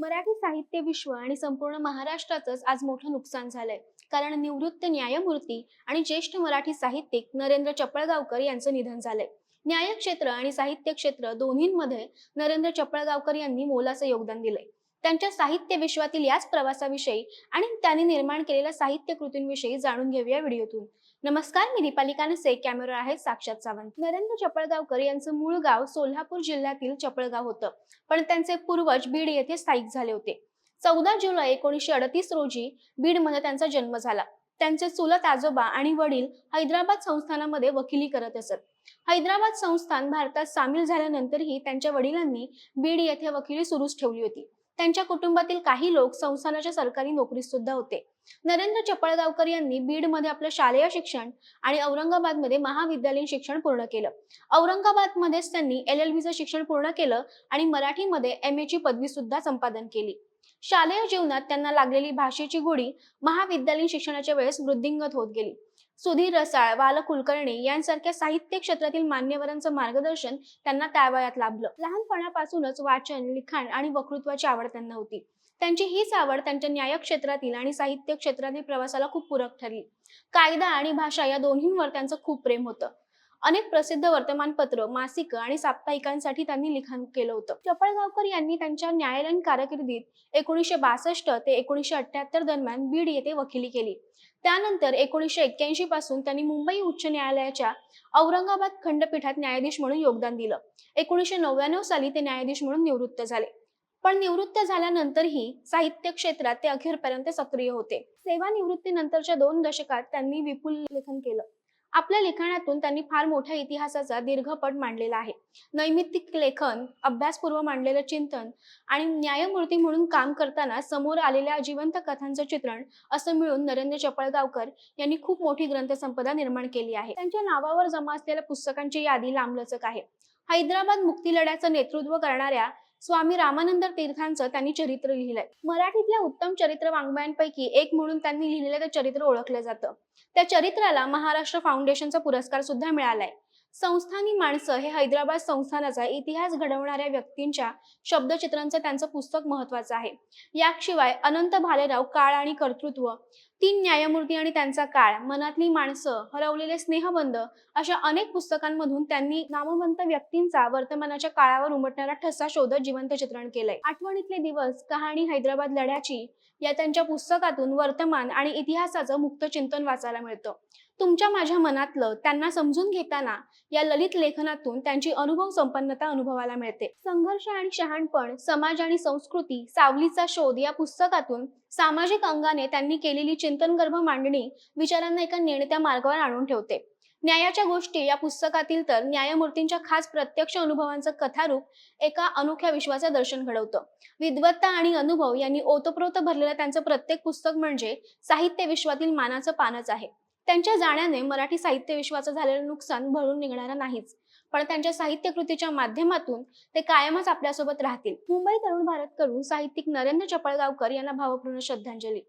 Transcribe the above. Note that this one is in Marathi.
मराठी साहित्य विश्व आणि संपूर्ण महाराष्ट्राचंच आज मोठं नुकसान झालंय. कारण निवृत्त न्यायमूर्ती आणि ज्येष्ठ मराठी साहित्यिक नरेंद्र चपळगावकर यांचं निधन झालंय. न्याय क्षेत्र आणि साहित्य क्षेत्र दोन्हींमध्ये नरेंद्र चपळगावकर यांनी मोलाचं योगदान दिलंय. त्यांच्या साहित्य विश्वातील याच प्रवासाविषयी आणि त्यांनी निर्माण केलेल्या साहित्य कृतींविषयी जाणून घेऊया व्हिडिओतून. नमस्कार मी दीपालिका नसे. कॅमेरा आहे साक्षात सावंत. नरेंद्र चपळगावकर यांचं मूळ गाव सोलापूर जिल्ह्यातील चपळगाव होतं. पण त्यांचे पूर्वज बीड येथे स्थायिक झाले होते. चौदा जुलै एकोणीसशे अडतीस रोजी बीडमध्ये त्यांचा जन्म झाला. त्यांचे चुलत आजोबा आणि वडील हैदराबाद संस्थानामध्ये वकिली करत असत. हैदराबाद संस्थान भारतात सामील झाल्यानंतरही त्यांच्या वडिलांनी बीड येथे वकिली सुरूच ठेवली होती. त्यांच्या कुटुंबातील काही लोक संस्थानाच्या सरकारी नोकरीत सुद्धा होते. नरेंद्र चपळगावकर यांनी बीडमध्ये आपलं शालेय शिक्षण आणि औरंगाबादमध्ये महाविद्यालयीन शिक्षण पूर्ण केलं. औरंगाबादमध्येच त्यांनी एल एल चं शिक्षण पूर्ण केलं आणि मराठीमध्ये एम ची पदवी सुद्धा संपादन केली. शालेय जीवनात त्यांना लागलेली भाषेची गोडी महाविद्यालयीन शिक्षणाच्या वेळेस वृद्धिंगत होत गेली. सुधीर रसाळ बाल कुलकर्णी यांसारख्या साहित्य क्षेत्रातील मान्यवरांचं मार्गदर्शन त्यांना त्या वयात लाभलं. लहानपणापासूनच वाचन लिखाण आणि वक्तृत्वाची आवड त्यांना होती. त्यांची हीच आवड त्यांच्या न्याय क्षेत्रातील आणि साहित्य क्षेत्रातील प्रवासाला खूप पूरक ठरली. कायदा आणि भाषा या दोन्हींवर त्यांचं खूप प्रेम होतं. अनेक प्रसिद्ध वर्तमानपत्र मासिक आणि साप्ताहिकांसाठी त्यांनी लिखाण केलं होतं. चपळगावकर यांनी त्यांच्या न्यायालयीन कारकिर्दीत एकोणीसशे बासष्ट ते एकोणीसशे अठ्याहत्तर दरम्यान बीड येथे वकिली केली. त्यानंतर एकोणीसशे एक्क्याऐंशी पासून त्यांनी मुंबई उच्च न्यायालयाच्या औरंगाबाद खंडपीठात न्यायाधीश म्हणून योगदान दिलं. एकोणीसशे नव्याण्णव साली ते न्यायाधीश म्हणून निवृत्त झाले. पण निवृत्त झाल्यानंतरही साहित्य क्षेत्रात ते अखेरपर्यंत सक्रिय होते. सेवानिवृत्तीनंतरच्या दोन दशकात त्यांनी विपुल लेखन केलं. आपल्या लिखाणातून त्यांनी फार मोठ्या इतिहासाचा दीर्घपट मांडलेला आहे. नैमित्तिक लेखन अभ्यासपूर्व मांडलेलं चिंतन आणि न्यायमूर्ती म्हणून काम करताना समोर आलेल्या जिवंत कथांचं चित्रण असं मिळून नरेंद्र चपळगावकर यांनी खूप मोठी ग्रंथसंपदा निर्माण केली आहे. त्यांच्या नावावर जमा असलेल्या पुस्तकांची यादी लांबलचक आहे. हैदराबाद मुक्तीलढ्याचं नेतृत्व करणाऱ्या स्वामी रामानंद तीर्थांचं त्यांनी चरित्र लिहिलंय. मराठीतल्या उत्तम चरित्र वाङ्मयांपैकी एक म्हणून त्यांनी लिहिलेलं ते चरित्र ओळखलं जातं. त्या चरित्राला महाराष्ट्र फाउंडेशनचा पुरस्कार सुद्धा मिळालाय. संस्थानी माणसं हे हैदराबाद संस्थानाचा इतिहास घडवणाऱ्या व्यक्तींच्या शब्दचित्रांचं त्यांचं पुस्तक महत्वाचं आहे. याशिवाय अनंत भालेराव काळ आणि कर्तृत्व तीन न्यायमूर्ती आणि त्यांचा काळ मनातली माणसं हरवलेले स्नेहबंध अशा अनेक पुस्तकांमधून त्यांनी नामवंत व्यक्तींचा वर्तमानाच्या काळावर उमटणारा ठसा शोधत जिवंत चित्रण केलंय. आठवणीतले दिवस कहाणी हैदराबाद लढ्याची या त्यांच्या पुस्तकातून वर्तमान आणि इतिहासाचं मुक्त चिंतन वाचायला मिळतं. तुमच्या माझ्या मनातलं त्यांना समजून घेताना या ललित लेखनातून त्यांची अनुभव संपन्नता अनुभवायला मिळते. संघर्ष आणि शहाणपण समाज आणि संस्कृती सावलीचा शोध या पुस्तकातून सामाजिक अंगाने त्यांनी केलेली चिंतनगर्भ मांडणी विचारांना एका नेणत्या मार्गावर आणून ठेवते. न्यायाच्या गोष्टी या पुस्तकातील तर न्यायमूर्तींच्या खास प्रत्यक्ष अनुभवांचं कथारूप एका अनोख्या विश्वाचं दर्शन घडवतं. विद्वत्ता आणि अनुभव यांनी ओतप्रोत भरलेलं त्यांचं प्रत्येक पुस्तक म्हणजे साहित्य विश्वातील मानाचं पानच आहे. त्यांच्या जाण्याने मराठी साहित्य विश्वाचं झालेलं नुकसान भरून निघणार नाहीच. पण त्यांच्या साहित्य कृतीच्या माध्यमातून ते कायमच आपल्यासोबत राहतील. मुंबई तरुण भारत कडून साहित्यिक नरेंद्र चपळगावकर यांना भावपूर्ण श्रद्धांजली.